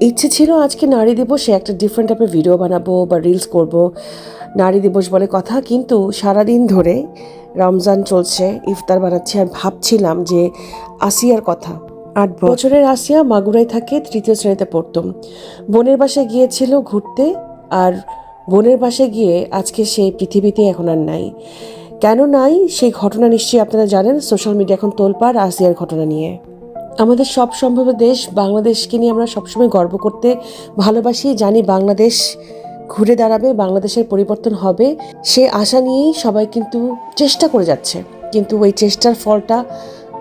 ইচ্ছে ছিল আজকে নারী দিবসে একটা ডিফারেন্ট টাইপের ভিডিও বানাবো বা রিলস করব। নারী দিবস বলে কথা কিন্তু সারাদিন ধরে রমজান চলছে ইফতার বানাচ্ছি আর ভাবছিলাম যে আসিয়ার কথা। আট বছরের আসিয়া মাগুরায় থাকে তৃতীয় শ্রেণীতে পড়তো। বোনের বাসায় গিয়েছিল ঘুরতে আর বোনের বাসায় গিয়ে আজকে সেই পৃথিবীতে এখন আর নাই। কেন নাই সেই ঘটনা নিশ্চয়ই আপনারা জানেন সোশ্যাল মিডিয়া এখন তোলপাড় আসিয়ার ঘটনা নিয়ে। আমাদের সব সম্ভব দেশ বাংলাদেশকে নিয়ে আমরা সবসময় গর্ব করতে ভালোবাসি, জানি বাংলাদেশ ঘুরে দাঁড়াবে, বাংলাদেশের পরিবর্তন হবে। সে আশা নিয়েই সবাই কিন্তু চেষ্টা করে যাচ্ছে। কিন্তু ওই চেষ্টার ফলটা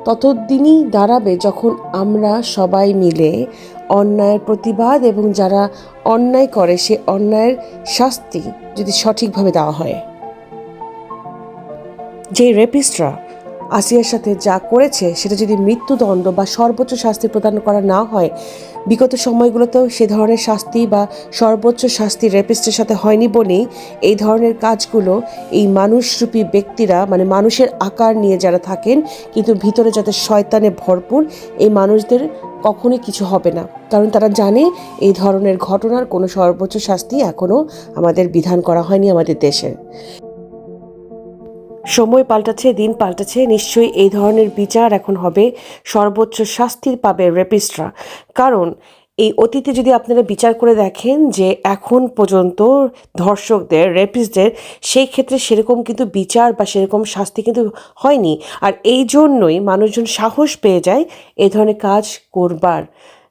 ততদিনই দাঁড়াবে যখন আমরা সবাই মিলে অন্যায়ের প্রতিবাদ এবং যারা অন্যায় করে সে অন্যায়ের শাস্তি যদি সঠিকভাবে দেওয়া হয়। যে রেপিস্টরা আসিয়ার সাথে যা করেছে, সেটা যদি মৃত্যুদণ্ড বা সর্বোচ্চ শাস্তি প্রদান করা না হয়, বিগত সময়গুলোতেও সে ধরনের শাস্তি বা সর্বোচ্চ শাস্তি রেপিস্টের সাথে হয়নি বলেই এই ধরনের কাজগুলো এই মানুষরূপী ব্যক্তিরা মানে মানুষের আকার নিয়ে যারা থাকেন, কিন্তু ভিতরে যাতে শয়তানে ভরপুর, এই মানুষদের কখনোই কিছু হবে না। কারণ তারা জানে এই ধরনের ঘটনার কোনো সর্বোচ্চ শাস্তি এখনও আমাদের বিধান করা হয়নি আমাদের দেশে। সময় পাল্টাচ্ছে, দিন পাল্টাচ্ছে, নিশ্চয়ই এই ধরনের বিচার এখন হবে, সর্বোচ্চ শাস্তি পাবে রেপিস্টরা। কারণ এই অতীতে যদি আপনারা বিচার করে দেখেন যে এখন পর্যন্ত ধর্ষকদের, রেপিস্টদের, সেই ক্ষেত্রে সেরকম কিন্তু বিচার বা সেরকম শাস্তি কিন্তু হয়নি। আর এই জন্যই মানুষজন সাহস পেয়ে যায় এই ধরনের কাজ করবার।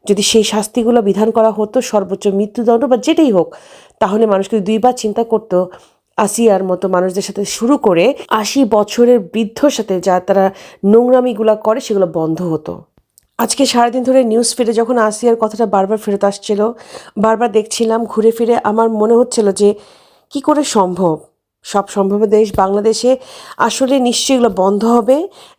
যদি সেই শাস্তিগুলো বিধান করা হতো, সর্বোচ্চ মৃত্যুদণ্ড বা যেটাই হোক, তাহলে মানুষ কিন্তু দুইবার চিন্তা করতো আসিয়ার মতো মানুষদের সাথে শুরু করে আশি বছরের বৃদ্ধর সাথে যা তারা নোংরামিগুলা করে, সেগুলো বন্ধ হতো। আজকে সারাদিন ধরে নিউজ ফিডে যখন আসিয়ার কথাটা বারবার ফেরত আসছিল, বারবার দেখছিলাম, ঘুরে ফিরে আমার মনে হচ্ছিল যে, কি করে সম্ভব? সব সম্ভব দেশ বাংলাদেশে। আসলে নিশ্চয়ই এগুলো বন্ধ হবে।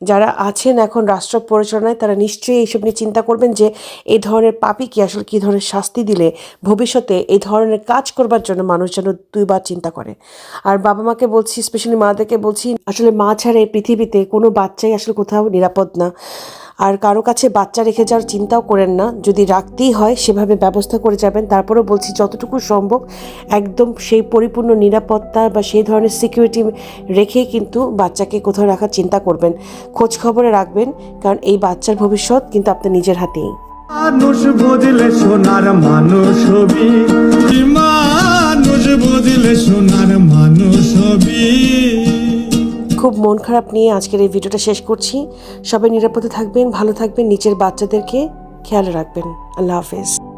যারা আছেন এখন রাষ্ট্র পরিচালনায়, তারা নিশ্চয়ই এইসব নিয়ে চিন্তা করবেন যে, এই ধরনের পাপি কি আসলে কী ধরনের শাস্তি দিলে ভবিষ্যতে এই ধরনের কাজ করবার জন্য মানুষ যেন দুইবার চিন্তা করে। আর বাবা মাকে বলছি স্পেশালি মাদেরকে বলছি, আসলে মা ছাড়া এই পৃথিবীতে কোনো বাচ্চাই আসলে কোথাও নিরাপদ না। আর কারও কাছে বাচ্চা রেখে যাওয়ার চিন্তাও করেন না। যদি রাখতেই হয়, সেভাবে ব্যবস্থা করে যাবেন। তারপরেও বলছি, যতটুকু সম্ভব একদম সেই পরিপূর্ণ নিরাপত্তা বা সেই ধরনের সিকিউরিটি রেখেই কিন্তু বাচ্চাকে কোথাও রাখার চিন্তা করবেন। খোঁজ খবরে রাখবেন, কারণ এই বাচ্চার ভবিষ্যৎ কিন্তু আপনার নিজের হাতেই। মানুষ সোনার মানুষ হবি। মানুষ সোনার মানুষ হবি? খুব মন খারাপ নিয়ে আজকের এই ভিডিওটা শেষ করছি। সবাই নিরাপদে থাকবেন, ভালো থাকবেন, নিচের বাচ্চাদেরকে খেয়াল রাখবেন। আল্লাহ হাফেজ।